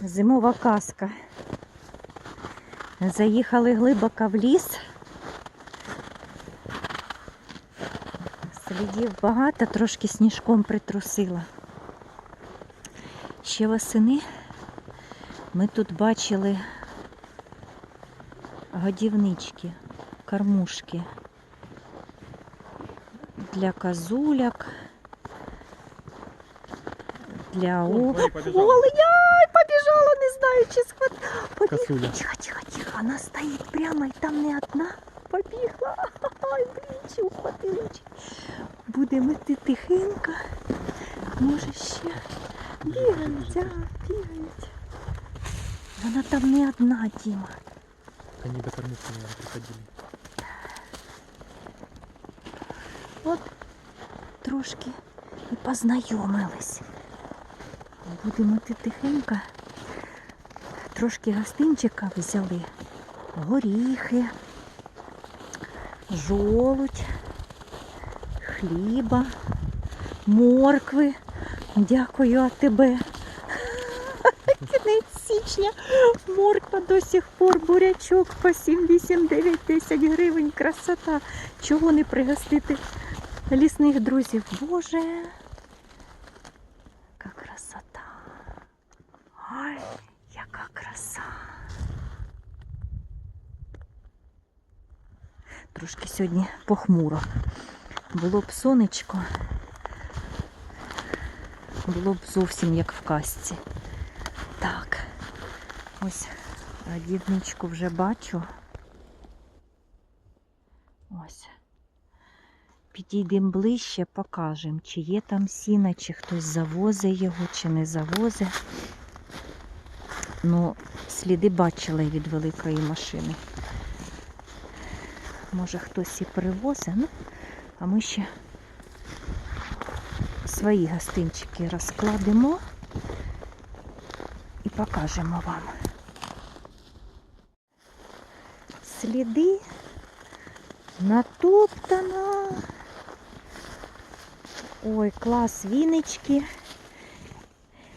Зимова казка. Заїхали глибоко в ліс. Слідів багато, трошки сніжком притрусила. Ще восени ми тут бачили годівнички, кормушки для козуляк, для о... смотри, побежала. Оленя! Побіжала, не знаю, чи схват... Побігла. Косуля. Тихо, тихо, тихо. Вона стоїть прямо і там не одна. Побігла. Ай, блін, чи ухватили. чи- Будемо йти тихенько. Може ще бігають, а, бігають. Вона там не одна, Діма. Они до кормушки, наверное, приходили. От трошки і познайомились. Будемо йти тихенько. Трошки гостинчика взяли. Горіхи, жолудь, хліба, моркви. Дякую АТБ. Кінець січня. Морква до сих пор, бурячок по 7, 8, 9, 10 гривень. Красота. Чого не пригостити лісних друзів? Боже. Яка красота. Ай, яка краса. Трошки сьогодні похмуро. Було б сонечко. Було б зовсім як в казці. Так, ось дівничку вже бачу. Ось. Підійдемо ближче, покажемо, чи є там сіна, чи хтось завозить його, чи не завозить. Ну, сліди бачили від великої машини. Може хтось і привозить, ну, а ми ще свої гостинчики розкладемо і покажемо вам. Сліди натоптано. Ой, клас віночки.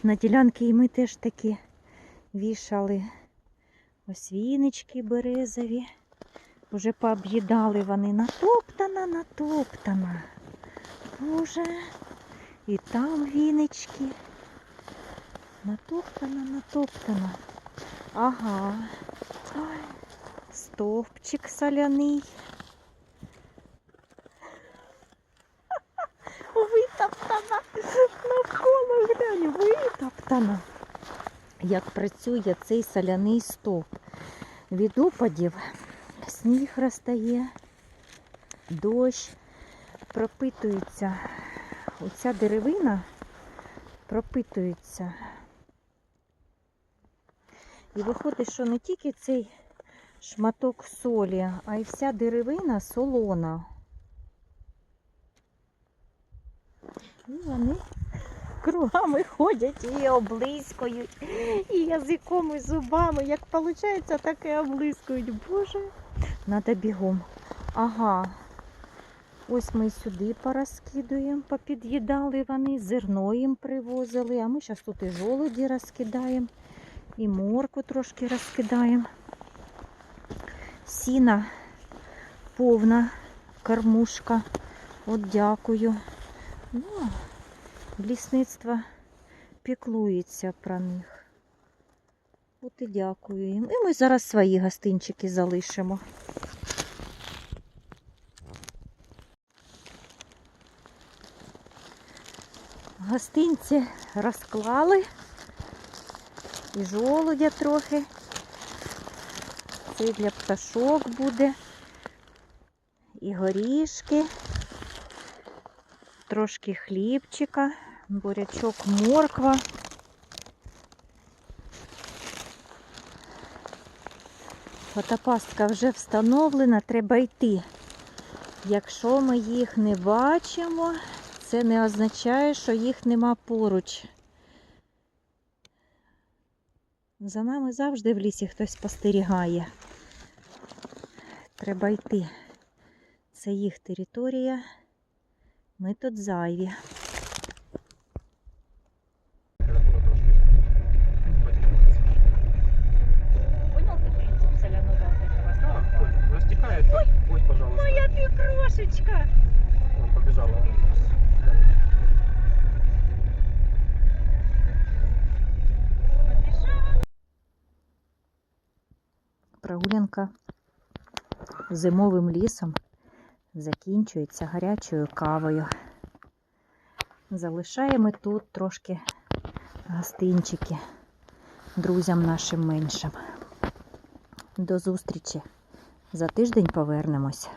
На ділянки і ми теж такі вішали ось віночки березові. Уже пооб'їдали вони натоптана, натоптана. Боже. І там віночки. Натоптана, натоптана. Ага. Ой, стовпчик соляний. Витоптана. Навколо глянь, витоптана. Як працює цей соляний стовп. Від опадів сніг розтає, дощ пропитується. Оця деревина пропитується. І виходить, що не тільки цей шматок солі, а й вся деревина солона. І вони кругами ходять і облискують, і язиком, і зубами. Як виходить, так і облискують. Боже, треба бігом. Ага. Ось ми сюди порозкидуємо, попід'їдали вони, зерно їм привозили, а ми зараз тут і жолуді розкидаємо, і морку трошки розкидаємо. Сіна повна кормушка. От дякую. Ну, лісництво піклується про них. От і дякую їм. І ми зараз свої гостинчики залишимо. Гостинці розклали. І жолудя трохи. Це для пташок буде. І горішки. Трошки хлібчика, бурячок, морква. Фотопастка вже встановлена, треба йти. Якщо ми їх не бачимо, це не означає, що їх нема поруч. За нами завжди в лісі хтось спостерігає. Треба йти. Це їх територія. Ми тут зайві. Машечка. Вон побежала. Прогулянка зимовим лісом закінчується гарячою кавою. Залишаємо тут трошки гостинчики друзям нашим меншим. До зустрічі. За тиждень повернемось.